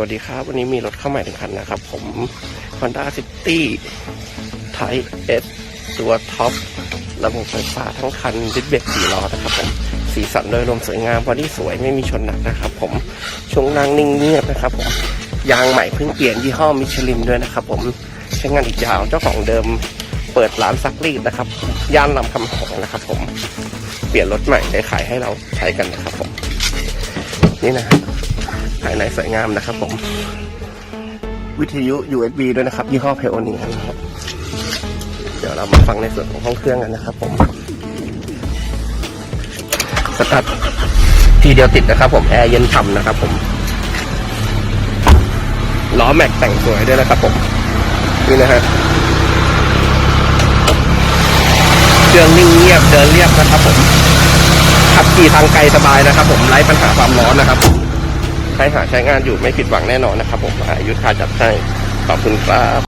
สวัสดีครับ วันนี้มีรถเข้าใหม่ถึงคันนะครับ ผม Honda City Type S ตัวท็อประบบไฟฟ้าทั้งคันดิสเบรกสี่ล้อนะครับผมสีสันโดยรวมสวยงามบอดี้สวยไม่มีชนหนักนะครับ ผมช่วงนั่งนิ่งเงียบนะครับผมยางใหม่เพิ่งเปลี่ยนยี่ห้อมิชลินด้วยนะครับ ผมใช้งานอีกยาวเจ้าของเดิมเปิดร้านซักรีดนะครับ ย่านลำคำแหงนะครับ ผมเปลี่ยนรถใหม่ได้ขายให้เราใช้กันนะครับผมนี่นะฮะภายในสวยงามนะครับผม วิทยุ USB ด้วยนะครับ ยี่ห้อเพโอนีนะครับเดี๋ยวเรามาฟังในส่วนของห้องเครื่องกันนะครับ ผมสตาร์ททีเดียวติดนะครับ ผมแอร์เย็นฉ่ำนะครับ ผมล้อแม็กแต่งสวยด้วยนะครับ ผมนี่นะฮะเครื่องนิ่งเงียบเดินเรียบนะครับ ผมขับขี่ทางไกลสบายนะครับ ผมไร้ปัญหาความร้อนนะครับ ใครหาใช้งานอยู่ไม่ผิดหวังแน่นอนนะครับผมอายุทาจัดให้ขอบคุณครับ